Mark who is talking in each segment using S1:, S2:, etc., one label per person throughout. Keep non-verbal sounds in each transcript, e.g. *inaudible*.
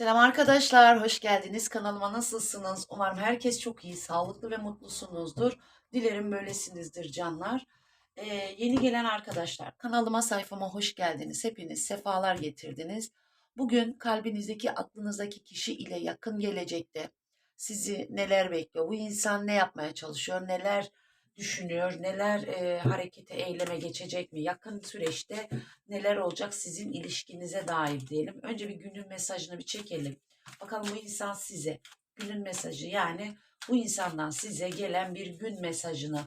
S1: Selam arkadaşlar, hoş geldiniz. Kanalıma nasılsınız? Umarım herkes çok iyi, sağlıklı ve mutlusunuzdur. Dilerim böylesinizdir canlar. Ee, yeni gelen arkadaşlar, kanalıma sayfama hoş geldiniz. Hepiniz sefalar getirdiniz. Bugün kalbinizdeki, aklınızdaki kişi ile yakın gelecekte sizi neler bekliyor? Bu insan ne yapmaya çalışıyor? Neler düşünüyor? Neler e, harekete, eyleme geçecek mi? Yakın süreçte neler olacak sizin ilişkinize dair diyelim. Önce bir günün mesajını bir çekelim. Bakalım bu insan size günün mesajı yani bu insandan size gelen bir gün mesajını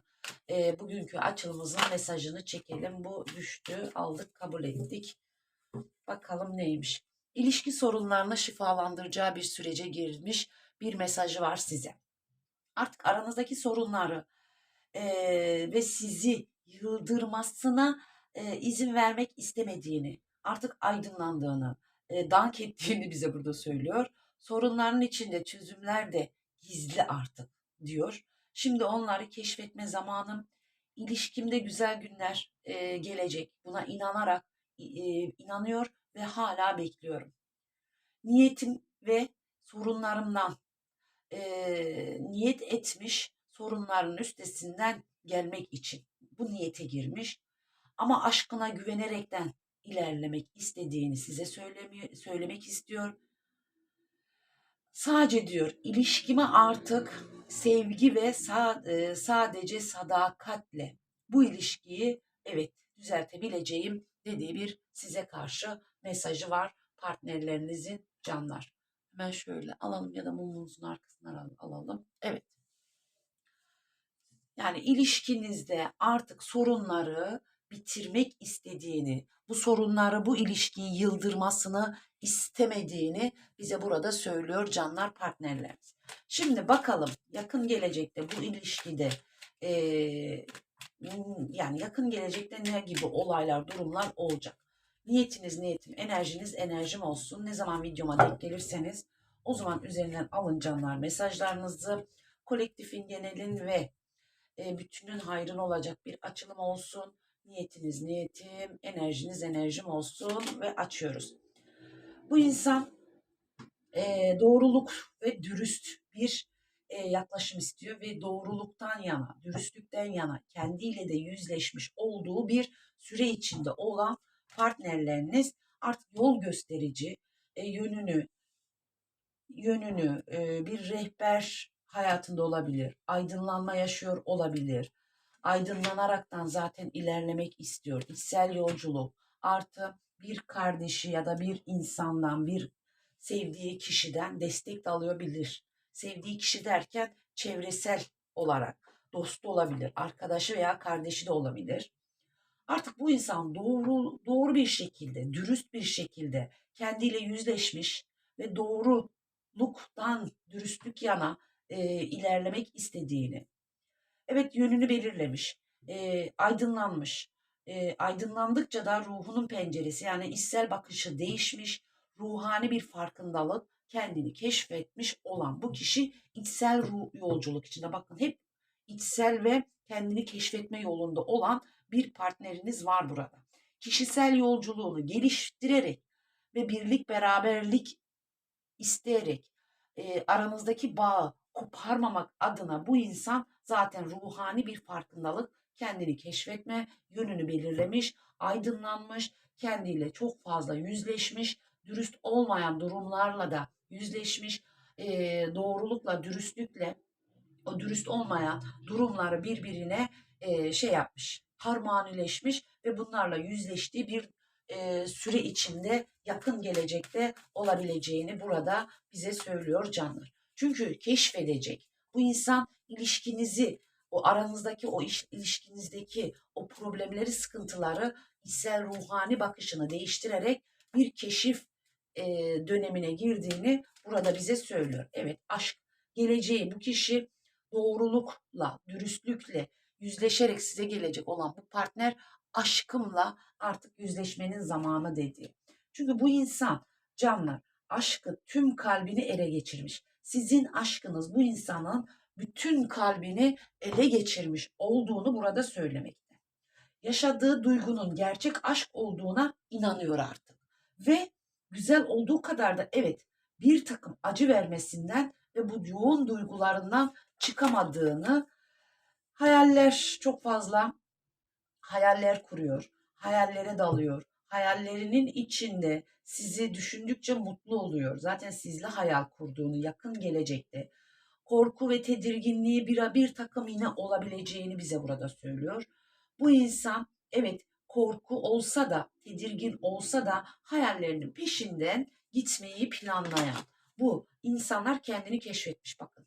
S1: e, bugünkü açılımımızın mesajını çekelim. Bu düştü aldık kabul ettik. Bakalım neymiş. İlişki sorunlarını şifalandıracağı bir sürece girmiş bir mesajı var size. Artık aranızdaki sorunları e, ve sizi yıldırmasına e, izin vermek istemediğini, artık aydınlandığını, e, dank ettiğini bize burada söylüyor. Sorunların içinde çözümler de gizli artık diyor. Şimdi onları keşfetme zamanım. İlişkimde güzel günler e, gelecek. Buna inanarak e, inanıyor ve hala bekliyorum. Niyetim ve sorunlarımdan e, niyet etmiş sorunların üstesinden gelmek için bu niyete girmiş ama aşkına güvenerekten ilerlemek istediğini size söylemiyor, söylemek istiyor. Sadece diyor ilişkimi artık sevgi ve sa- e, sadece sadakatle bu ilişkiyi evet düzeltebileceğim dediği bir size karşı mesajı var partnerlerinizin canlar. Hemen şöyle alalım ya da mumunuzun arkasından al- alalım. Evet. Yani ilişkinizde artık sorunları bitirmek istediğini, bu sorunları, bu ilişkiyi yıldırmasını istemediğini bize burada söylüyor canlar partnerlerimiz. Şimdi bakalım yakın gelecekte bu ilişkide eee, yani yakın gelecekte ne gibi olaylar, durumlar olacak? Niyetiniz niyetim, enerjiniz enerjim olsun. Ne zaman videoma denk gelirseniz o zaman üzerinden alın canlar mesajlarınızı. Kolektifin, genelin ve bütünün hayrına olacak bir açılım olsun. Niyetiniz niyetim, enerjiniz enerjim olsun ve açıyoruz. Bu insan e, doğruluk ve dürüst bir e, yaklaşım istiyor ve doğruluktan yana, dürüstlükten yana kendiyle de yüzleşmiş olduğu bir süre içinde olan partnerleriniz artık yol gösterici e, yönünü yönünü e, bir rehber hayatında olabilir. Aydınlanma yaşıyor olabilir. Aydınlanaraktan zaten ilerlemek istiyor. İçsel yolculuk artı bir kardeşi ya da bir insandan bir sevdiği kişiden destek de alabilir. Sevdiği kişi derken çevresel olarak dostu olabilir, arkadaşı veya kardeşi de olabilir. Artık bu insan doğru doğru bir şekilde, dürüst bir şekilde kendiyle yüzleşmiş ve doğruluktan dürüstlük yana e, ilerlemek istediğini, evet yönünü belirlemiş, e, aydınlanmış. E, aydınlandıkça da ruhunun penceresi yani içsel bakışı değişmiş, ruhani bir farkındalık kendini keşfetmiş olan bu kişi içsel ruh yolculuk içinde. Bakın hep içsel ve kendini keşfetme yolunda olan bir partneriniz var burada. Kişisel yolculuğunu geliştirerek ve birlik beraberlik isteyerek e, aranızdaki bağı koparmamak adına bu insan zaten ruhani bir farkındalık kendini keşfetme yönünü belirlemiş, aydınlanmış, kendiyle çok fazla yüzleşmiş, dürüst olmayan durumlarla da yüzleşmiş, e, doğrulukla, dürüstlükle o dürüst olmayan durumları birbirine e, şey yapmış, harmonileşmiş ve bunlarla yüzleştiği bir e, süre içinde yakın gelecekte olabileceğini burada bize söylüyor canlar. Çünkü keşfedecek. Bu insan ilişkinizi, o aranızdaki o iş, ilişkinizdeki o problemleri, sıkıntıları içsel ruhani bakışını değiştirerek bir keşif e, dönemine girdiğini burada bize söylüyor. Evet aşk geleceği bu kişi doğrulukla, dürüstlükle yüzleşerek size gelecek olan bu partner aşkımla artık yüzleşmenin zamanı dedi. Çünkü bu insan canlar aşkı tüm kalbini ele geçirmiş. Sizin aşkınız bu insanın bütün kalbini ele geçirmiş olduğunu burada söylemekte. Yaşadığı duygunun gerçek aşk olduğuna inanıyor artık. Ve güzel olduğu kadar da evet bir takım acı vermesinden ve bu yoğun duygularından çıkamadığını hayaller çok fazla hayaller kuruyor, hayallere dalıyor. Hayallerinin içinde sizi düşündükçe mutlu oluyor. Zaten sizle hayal kurduğunu yakın gelecekte korku ve tedirginliği bir, bir takım yine olabileceğini bize burada söylüyor. Bu insan evet korku olsa da tedirgin olsa da hayallerinin peşinden gitmeyi planlayan bu insanlar kendini keşfetmiş bakın.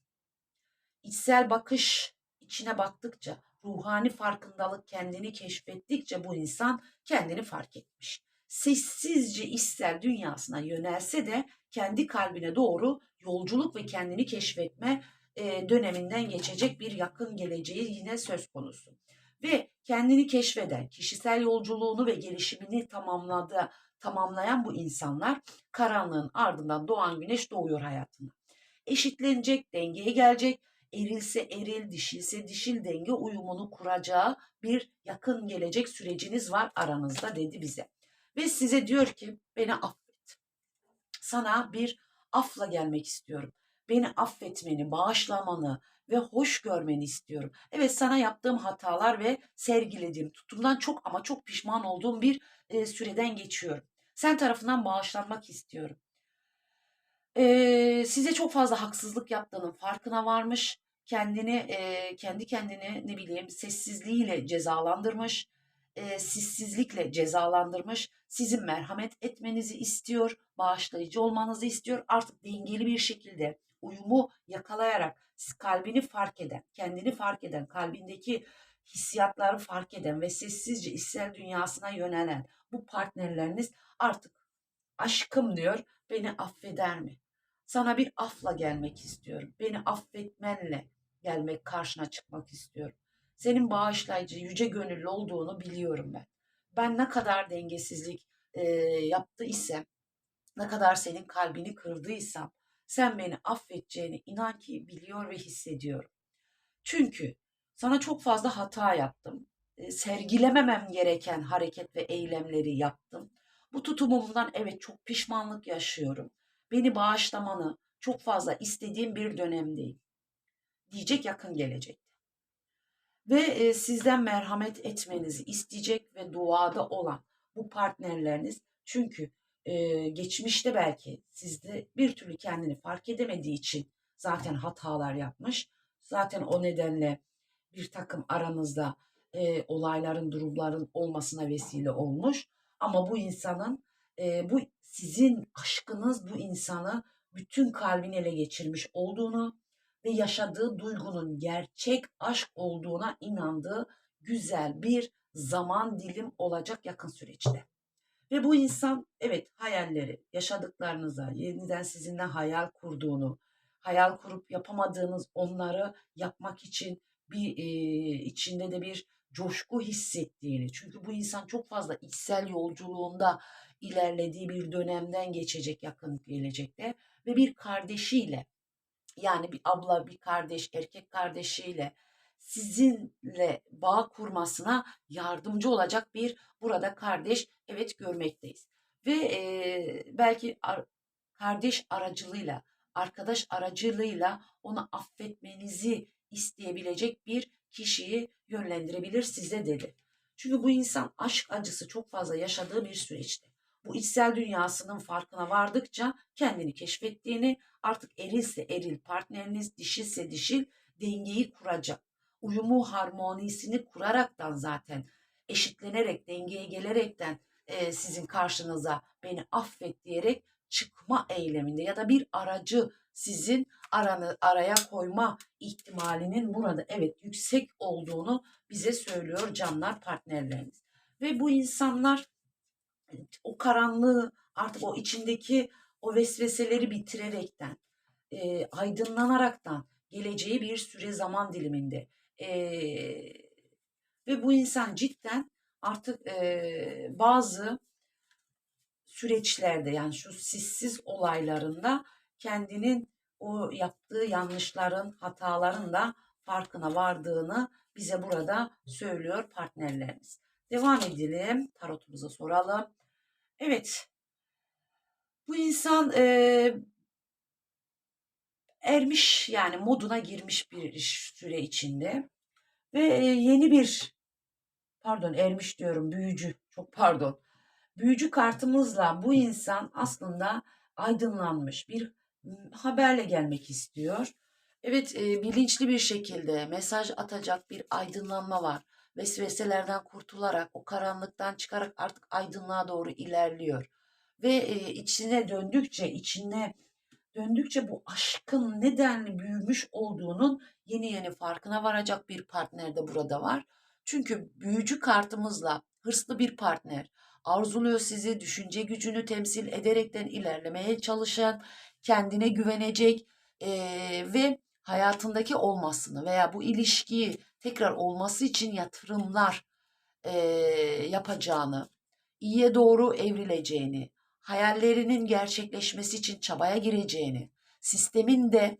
S1: İçsel bakış içine baktıkça, ruhani farkındalık kendini keşfettikçe bu insan kendini fark etmiş. Sessizce içsel dünyasına yönelse de kendi kalbine doğru yolculuk ve kendini keşfetme e, döneminden geçecek bir yakın geleceği yine söz konusu. Ve kendini keşfeden, kişisel yolculuğunu ve gelişimini tamamladı, tamamlayan bu insanlar karanlığın ardından doğan güneş doğuyor hayatına. Eşitlenecek, dengeye gelecek, erilse eril, dişilse dişil denge uyumunu kuracağı bir yakın gelecek süreciniz var aranızda dedi bize. Ve size diyor ki beni affet. Sana bir afla gelmek istiyorum. Beni affetmeni, bağışlamanı ve hoş görmeni istiyorum. Evet sana yaptığım hatalar ve sergilediğim tutumdan çok ama çok pişman olduğum bir e, süreden geçiyorum. Sen tarafından bağışlanmak istiyorum. E, size çok fazla haksızlık yaptığının farkına varmış. Kendini e, kendi kendini ne bileyim sessizliğiyle cezalandırmış e, sizsizlikle cezalandırmış. Sizin merhamet etmenizi istiyor, bağışlayıcı olmanızı istiyor. Artık dengeli bir şekilde uyumu yakalayarak kalbini fark eden, kendini fark eden, kalbindeki hissiyatları fark eden ve sessizce içsel dünyasına yönelen bu partnerleriniz artık aşkım diyor beni affeder mi? Sana bir afla gelmek istiyorum. Beni affetmenle gelmek karşına çıkmak istiyorum. Senin bağışlayıcı, yüce gönüllü olduğunu biliyorum ben. Ben ne kadar dengesizlik e, yaptı ne kadar senin kalbini kırdıysam, sen beni affedeceğini inan ki biliyor ve hissediyorum. Çünkü sana çok fazla hata yaptım. E, sergilememem gereken hareket ve eylemleri yaptım. Bu tutumumdan evet çok pişmanlık yaşıyorum. Beni bağışlamanı çok fazla istediğim bir dönemdeyim. Diyecek yakın gelecek ve e, sizden merhamet etmenizi isteyecek ve duada olan bu partnerleriniz çünkü e, geçmişte belki sizde bir türlü kendini fark edemediği için zaten hatalar yapmış. Zaten o nedenle bir takım aranızda e, olayların, durumların olmasına vesile olmuş. Ama bu insanın, e, bu sizin aşkınız bu insanı bütün kalbini ele geçirmiş olduğunu ve yaşadığı duygunun gerçek aşk olduğuna inandığı güzel bir zaman dilim olacak yakın süreçte. Ve bu insan evet hayalleri, yaşadıklarınıza, yeniden sizinle hayal kurduğunu, hayal kurup yapamadığınız onları yapmak için bir e, içinde de bir coşku hissettiğini. Çünkü bu insan çok fazla içsel yolculuğunda ilerlediği bir dönemden geçecek yakın gelecekte ve bir kardeşiyle yani bir abla, bir kardeş, erkek kardeşiyle sizinle bağ kurmasına yardımcı olacak bir burada kardeş evet görmekteyiz. Ve e, belki ar- kardeş aracılığıyla, arkadaş aracılığıyla onu affetmenizi isteyebilecek bir kişiyi yönlendirebilir size dedi. Çünkü bu insan aşk acısı çok fazla yaşadığı bir süreçte bu içsel dünyasının farkına vardıkça kendini keşfettiğini artık erilse eril partneriniz dişilse dişil dengeyi kuracak. Uyumu harmonisini kuraraktan zaten eşitlenerek dengeye gelerekten e, sizin karşınıza beni affet diyerek çıkma eyleminde ya da bir aracı sizin aranı, araya koyma ihtimalinin burada evet yüksek olduğunu bize söylüyor canlar partnerleriniz. Ve bu insanlar o karanlığı artık o içindeki o vesveseleri bitirerekten, e, aydınlanaraktan geleceği bir süre zaman diliminde. E, ve bu insan cidden artık e, bazı süreçlerde yani şu sissiz olaylarında kendinin o yaptığı yanlışların, hataların da farkına vardığını bize burada söylüyor partnerlerimiz. Devam edelim. Tarotumuza soralım. Evet. Bu insan e, ermiş yani moduna girmiş bir süre içinde ve e, yeni bir pardon ermiş diyorum büyücü çok pardon büyücü kartımızla bu insan aslında aydınlanmış bir haberle gelmek istiyor. Evet e, bilinçli bir şekilde mesaj atacak bir aydınlanma var. Vesveselerden kurtularak o karanlıktan çıkarak artık aydınlığa doğru ilerliyor. Ve e, içine döndükçe içine döndükçe bu aşkın nedenli büyümüş olduğunun yeni yeni farkına varacak bir partner de burada var. Çünkü büyücü kartımızla hırslı bir partner arzuluyor sizi, düşünce gücünü temsil ederekten ilerlemeye çalışan, kendine güvenecek eee, ve hayatındaki olmasını veya bu ilişkiyi tekrar olması için yatırımlar eee, yapacağını, iyiye doğru evrileceğini, hayallerinin gerçekleşmesi için çabaya gireceğini, sistemin de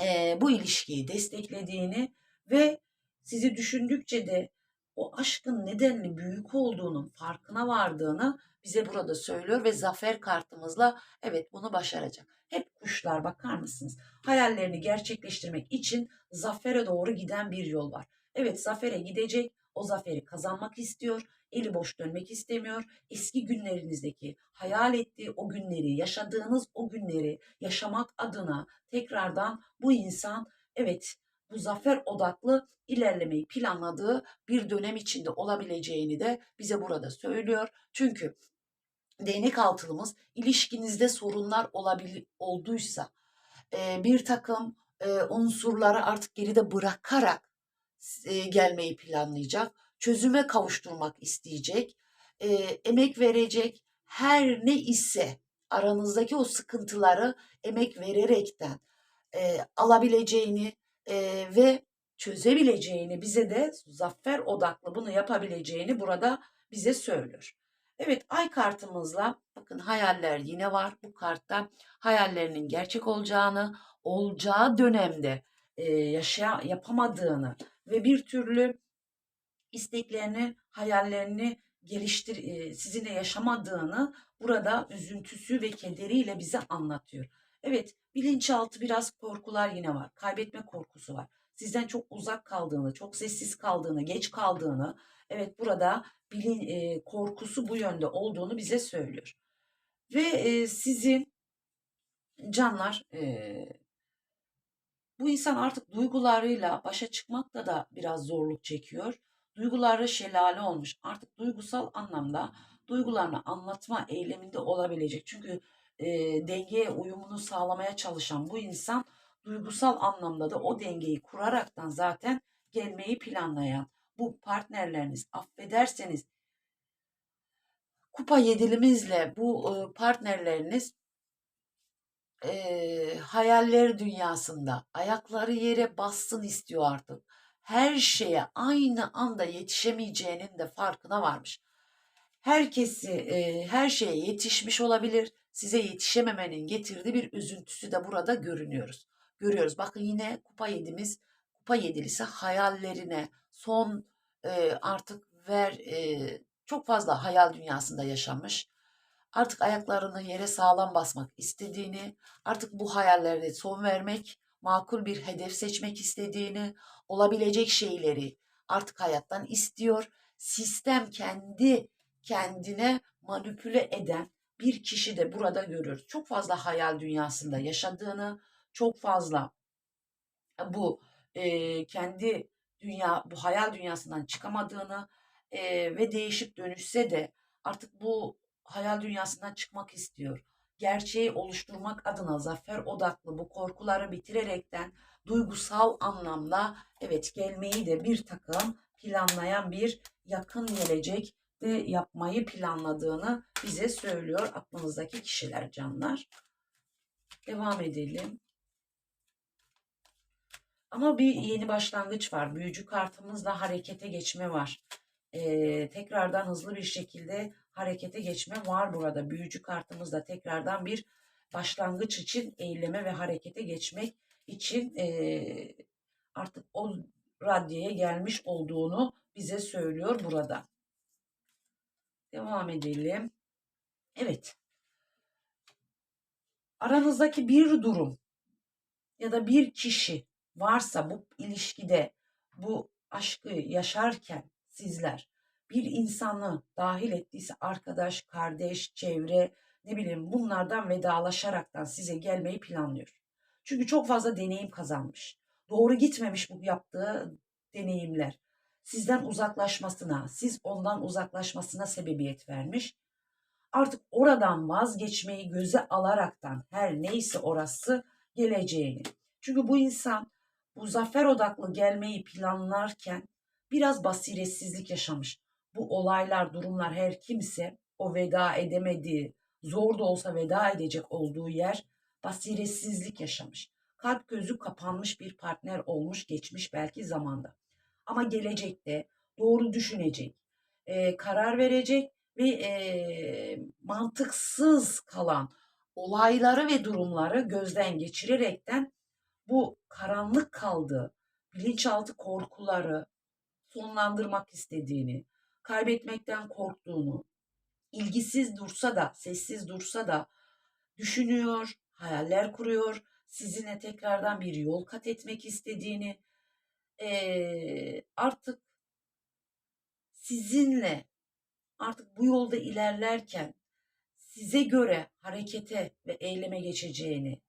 S1: eee, bu ilişkiyi desteklediğini ve sizi düşündükçe de o aşkın nedenli büyük olduğunun farkına vardığını bize burada söylüyor ve zafer kartımızla evet bunu başaracak. Kuşlar bakar mısınız? Hayallerini gerçekleştirmek için zafere doğru giden bir yol var. Evet zafere gidecek, o zaferi kazanmak istiyor, eli boş dönmek istemiyor. Eski günlerinizdeki hayal ettiği o günleri, yaşadığınız o günleri yaşamak adına tekrardan bu insan evet bu zafer odaklı ilerlemeyi planladığı bir dönem içinde olabileceğini de bize burada söylüyor. Çünkü değnek altılımız ilişkinizde sorunlar olabil olduysa e, bir takım e, unsurları artık geride bırakarak e, gelmeyi planlayacak, çözüme kavuşturmak isteyecek, e, emek verecek, her ne ise aranızdaki o sıkıntıları emek vererekten e, alabileceğini e, ve çözebileceğini bize de zafer odaklı bunu yapabileceğini burada bize söylüyor. Evet ay kartımızla bakın hayaller yine var. Bu kartta hayallerinin gerçek olacağını olacağı dönemde e, yaşaya yapamadığını ve bir türlü isteklerini hayallerini geliştir e, sizinle yaşamadığını burada üzüntüsü ve kederiyle bize anlatıyor. Evet bilinçaltı biraz korkular yine var. Kaybetme korkusu var sizden çok uzak kaldığını, çok sessiz kaldığını, geç kaldığını, evet burada bilin e, korkusu bu yönde olduğunu bize söylüyor. Ve e, sizin canlar e, bu insan artık duygularıyla başa çıkmakta da biraz zorluk çekiyor. Duyguları şelale olmuş. Artık duygusal anlamda duygularını anlatma eyleminde olabilecek. Çünkü e, dengeye uyumunu sağlamaya çalışan bu insan duygusal anlamda da o dengeyi kuraraktan zaten gelmeyi planlayan bu partnerleriniz affederseniz kupa yedilimizle bu e, partnerleriniz e, hayaller dünyasında ayakları yere bassın istiyor artık. Her şeye aynı anda yetişemeyeceğinin de farkına varmış. Herkesi e, her şeye yetişmiş olabilir. Size yetişememenin getirdiği bir üzüntüsü de burada görünüyoruz görüyoruz. Bakın yine kupa yedimiz, kupa yedilisi hayallerine son e, artık ver e, çok fazla hayal dünyasında yaşamış. Artık ayaklarını yere sağlam basmak istediğini, artık bu hayallerine son vermek, makul bir hedef seçmek istediğini, olabilecek şeyleri artık hayattan istiyor. Sistem kendi kendine manipüle eden bir kişi de burada görüyoruz. Çok fazla hayal dünyasında yaşadığını, çok fazla bu e, kendi dünya bu hayal dünyasından çıkamadığını e, ve değişip dönüşse de artık bu hayal dünyasından çıkmak istiyor. Gerçeği oluşturmak adına zafer odaklı bu korkuları bitirerekten duygusal anlamda evet gelmeyi de bir takım planlayan bir yakın gelecek de yapmayı planladığını bize söylüyor aklınızdaki kişiler canlar. Devam edelim. Ama bir yeni başlangıç var. Büyücü kartımızla harekete geçme var. Ee, tekrardan hızlı bir şekilde harekete geçme var burada. Büyücü kartımızla tekrardan bir başlangıç için eyleme ve harekete geçmek için e, artık o raddeye gelmiş olduğunu bize söylüyor burada. Devam edelim. Evet. Aranızdaki bir durum ya da bir kişi varsa bu ilişkide bu aşkı yaşarken sizler bir insanı dahil ettiyse arkadaş, kardeş, çevre ne bileyim bunlardan vedalaşaraktan size gelmeyi planlıyor. Çünkü çok fazla deneyim kazanmış. Doğru gitmemiş bu yaptığı deneyimler. Sizden uzaklaşmasına, siz ondan uzaklaşmasına sebebiyet vermiş. Artık oradan vazgeçmeyi göze alaraktan her neyse orası geleceğini. Çünkü bu insan bu zafer odaklı gelmeyi planlarken biraz basiretsizlik yaşamış. Bu olaylar, durumlar her kimse o veda edemediği, zor da olsa veda edecek olduğu yer basiretsizlik yaşamış. Kalp gözü kapanmış bir partner olmuş geçmiş belki zamanda. Ama gelecekte doğru düşünecek, e, karar verecek ve e, mantıksız kalan olayları ve durumları gözden geçirerekten bu karanlık kaldığı bilinçaltı korkuları sonlandırmak istediğini, kaybetmekten korktuğunu, ilgisiz dursa da, sessiz dursa da düşünüyor, hayaller kuruyor, sizinle tekrardan bir yol kat etmek istediğini, eee, artık sizinle artık bu yolda ilerlerken size göre harekete ve eyleme geçeceğini,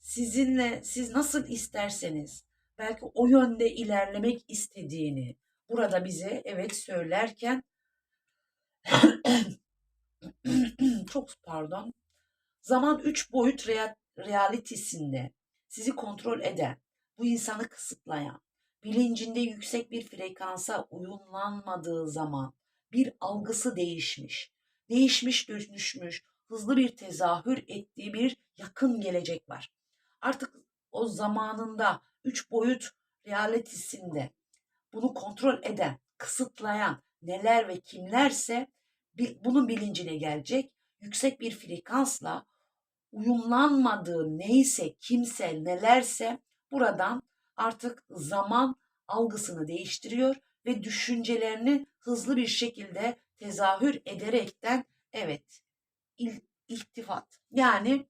S1: sizinle siz nasıl isterseniz belki o yönde ilerlemek istediğini burada bize evet söylerken *clears throat* çok pardon zaman üç boyut real, realitesinde sizi kontrol eden, bu insanı kısıtlayan, bilincinde yüksek bir frekansa uyumlanmadığı zaman bir algısı değişmiş, değişmiş dönüşmüş, hızlı bir tezahür ettiği bir yakın gelecek var. Artık o zamanında üç boyut realitesinde bunu kontrol eden, kısıtlayan neler ve kimlerse bunun bilincine gelecek. Yüksek bir frekansla uyumlanmadığı neyse, kimse, nelerse buradan artık zaman algısını değiştiriyor ve düşüncelerini hızlı bir şekilde tezahür ederekten evet il, iltifat yani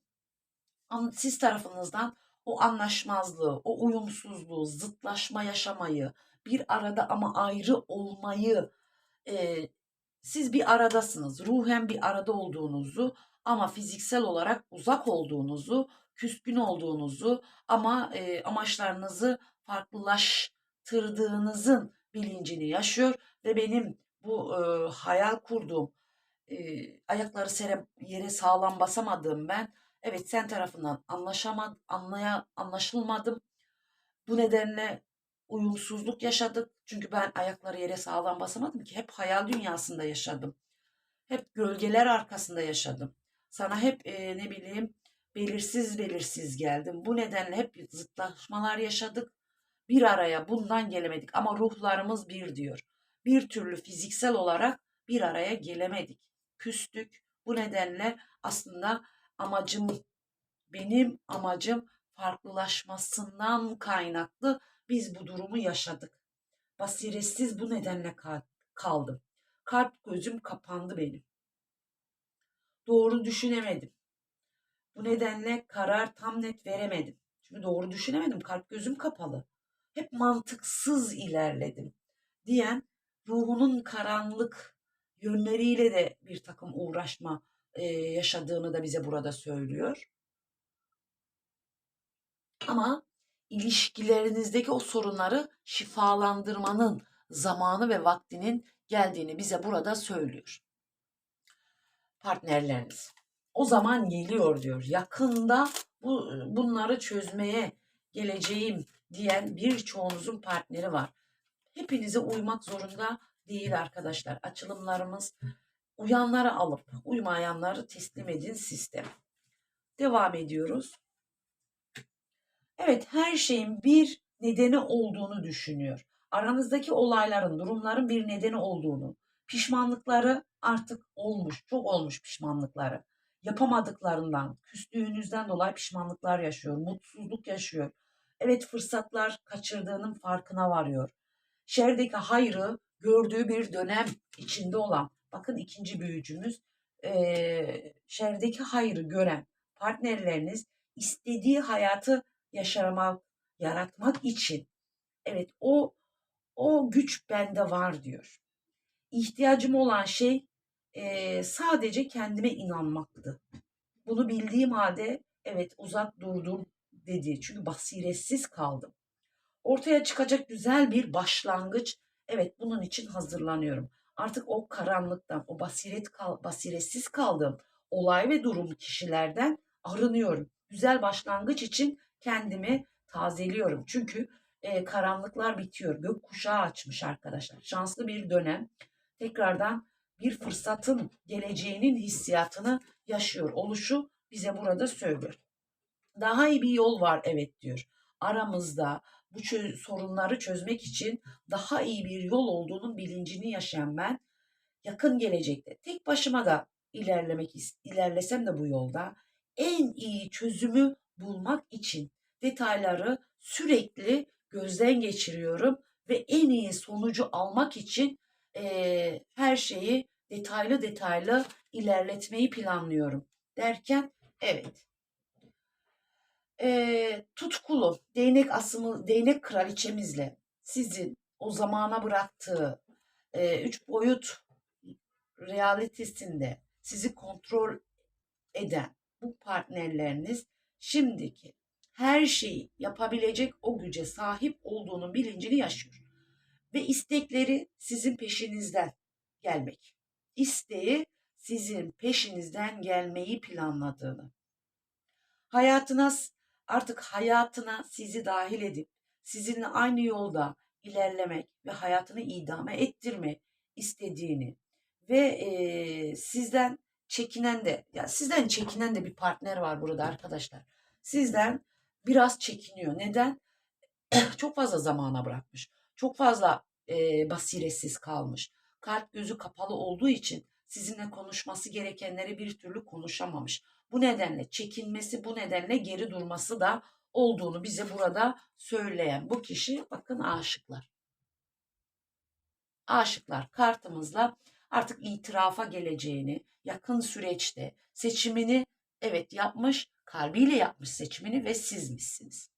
S1: siz tarafınızdan o anlaşmazlığı, o uyumsuzluğu, zıtlaşma yaşamayı, bir arada ama ayrı olmayı e, siz bir aradasınız. Ruhen bir arada olduğunuzu ama fiziksel olarak uzak olduğunuzu, küskün olduğunuzu ama e, amaçlarınızı farklılaştırdığınızın bilincini yaşıyor ve benim bu e, hayal kurduğum e, ayakları sere, yere sağlam basamadığım ben evet sen tarafından anlaşamadım, anlaya, anlaşılmadım. Bu nedenle uyumsuzluk yaşadık. Çünkü ben ayakları yere sağlam basamadım ki hep hayal dünyasında yaşadım. Hep gölgeler arkasında yaşadım. Sana hep e, ne bileyim belirsiz belirsiz geldim. Bu nedenle hep zıtlaşmalar yaşadık. Bir araya bundan gelemedik ama ruhlarımız bir diyor. Bir türlü fiziksel olarak bir araya gelemedik. Küstük. Bu nedenle aslında amacım benim amacım farklılaşmasından kaynaklı biz bu durumu yaşadık. Basiretsiz bu nedenle kaldım. Kalp gözüm kapandı benim. Doğru düşünemedim. Bu nedenle karar tam net veremedim. Çünkü doğru düşünemedim. Kalp gözüm kapalı. Hep mantıksız ilerledim. Diyen ruhunun karanlık yönleriyle de bir takım uğraşma e, yaşadığını da bize burada söylüyor. Ama ilişkilerinizdeki o sorunları şifalandırmanın zamanı ve vaktinin geldiğini bize burada söylüyor. Partnerleriniz. O zaman geliyor diyor. Yakında bu bunları çözmeye geleceğim diyen birçoğunuzun partneri var. Hepinize uymak zorunda değil arkadaşlar. Açılımlarımız uyanları alıp uymayanları teslim edin sistem. Devam ediyoruz. Evet her şeyin bir nedeni olduğunu düşünüyor. Aranızdaki olayların, durumların bir nedeni olduğunu, pişmanlıkları artık olmuş, çok olmuş pişmanlıkları. Yapamadıklarından, küstüğünüzden dolayı pişmanlıklar yaşıyor, mutsuzluk yaşıyor. Evet fırsatlar kaçırdığının farkına varıyor. Şerdeki hayrı gördüğü bir dönem içinde olan, bakın ikinci büyücümüz, e, şerdeki hayrı gören partnerleriniz istediği hayatı yaşamak, yaratmak için evet o o güç bende var diyor. İhtiyacım olan şey eee, sadece kendime inanmaktı. Bunu bildiğim halde evet uzak durdum dedi. Çünkü basiretsiz kaldım. Ortaya çıkacak güzel bir başlangıç. Evet bunun için hazırlanıyorum. Artık o karanlıktan, o basiret kal, basiretsiz kaldığım olay ve durum kişilerden arınıyorum. Güzel başlangıç için kendimi tazeliyorum. Çünkü e, karanlıklar bitiyor. Gök kuşağı açmış arkadaşlar. Şanslı bir dönem. Tekrardan bir fırsatın geleceğinin hissiyatını yaşıyor oluşu bize burada söylüyor. Daha iyi bir yol var evet diyor. Aramızda bu sorunları çözmek için daha iyi bir yol olduğunun bilincini yaşayan ben yakın gelecekte tek başıma da ilerlemek ilerlesem de bu yolda en iyi çözümü bulmak için detayları sürekli gözden geçiriyorum ve en iyi sonucu almak için eee, her şeyi detaylı detaylı ilerletmeyi planlıyorum derken evet eee, tutkulu değnek asımı değnek kraliçemizle sizin o zamana bıraktığı eee, üç boyut realitesinde sizi kontrol eden bu partnerleriniz şimdiki her şeyi yapabilecek o güce sahip olduğunun bilincini yaşıyor. Ve istekleri sizin peşinizden gelmek. İsteği sizin peşinizden gelmeyi planladığını. Hayatına artık hayatına sizi dahil edip sizinle aynı yolda ilerlemek ve hayatını idame ettirmek istediğini ve eee, sizden çekinen de ya sizden çekinen de bir partner var burada arkadaşlar. Sizden biraz çekiniyor. Neden? *clears throat* Çok fazla zamana bırakmış. Çok fazla eee, basiretsiz kalmış. Kalp gözü kapalı olduğu için sizinle konuşması gerekenleri bir türlü konuşamamış. Bu nedenle çekinmesi, bu nedenle geri durması da olduğunu bize burada söyleyen bu kişi bakın aşıklar. Aşıklar kartımızla artık itirafa geleceğini yakın süreçte seçimini evet yapmış, kalbiyle yapmış seçimini ve sizmişsiniz.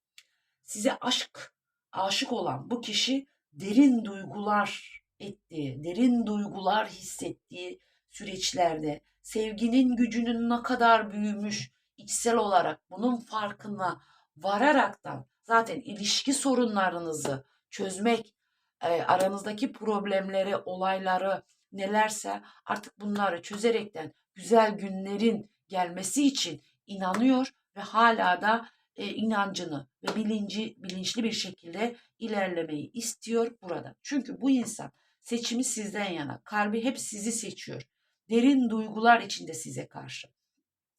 S1: Size aşk, aşık olan bu kişi derin duygular ettiği, derin duygular hissettiği süreçlerde sevginin gücünün ne kadar büyümüş içsel olarak bunun farkına vararaktan zaten ilişki sorunlarınızı çözmek, e, aranızdaki problemleri, olayları nelerse artık bunları çözerekten güzel günlerin gelmesi için inanıyor ve hala da e, inancını ve bilinci bilinçli bir şekilde ilerlemeyi istiyor burada. Çünkü bu insan seçimi sizden yana, kalbi hep sizi seçiyor. Derin duygular içinde size karşı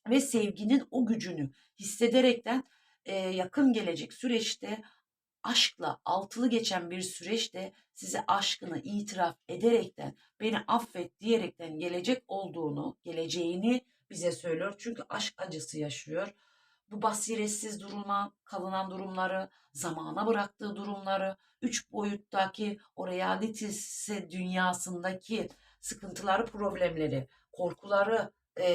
S1: ve sevginin o gücünü hissederekten e, yakın gelecek süreçte aşkla altılı geçen bir süreçte size aşkını itiraf ederekten beni affet diyerekten gelecek olduğunu, geleceğini bize söylüyor. Çünkü aşk acısı yaşıyor. Bu basiretsiz duruma, kalınan durumları, zamana bıraktığı durumları, üç boyuttaki o realitesi dünyasındaki sıkıntıları, problemleri, korkuları e,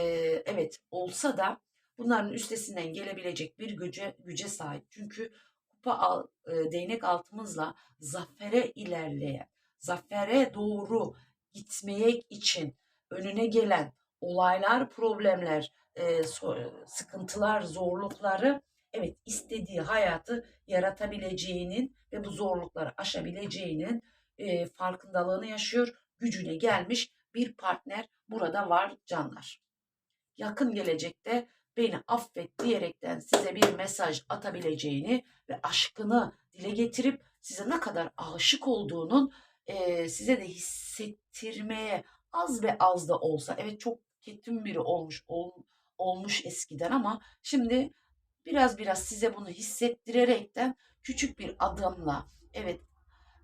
S1: evet olsa da bunların üstesinden gelebilecek bir güce, güce sahip. Çünkü kupa al, e, değnek altımızla zafere ilerleyen, zafere doğru gitmeye için önüne gelen olaylar, problemler, e, so, sıkıntılar, zorlukları evet istediği hayatı yaratabileceğinin ve bu zorlukları aşabileceğinin e, farkındalığını yaşıyor. Gücüne gelmiş bir partner burada var canlar. Yakın gelecekte beni affet diyerekten size bir mesaj atabileceğini ve aşkını dile getirip size ne kadar aşık olduğunun e, size de hissettirmeye az ve az da olsa evet çok ketum biri olmuş ol, olmuş eskiden ama şimdi biraz biraz size bunu hissettirerekten küçük bir adımla evet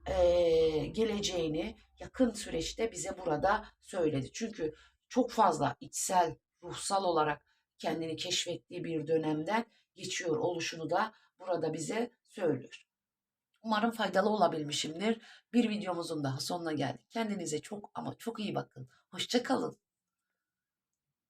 S1: e, geleceğini yakın süreçte bize burada söyledi. Çünkü çok fazla içsel, ruhsal olarak kendini keşfettiği bir dönemden geçiyor oluşunu da burada bize söylüyor. Umarım faydalı olabilmişimdir. Bir videomuzun daha sonuna geldik. Kendinize çok ama çok iyi bakın. Hoşçakalın.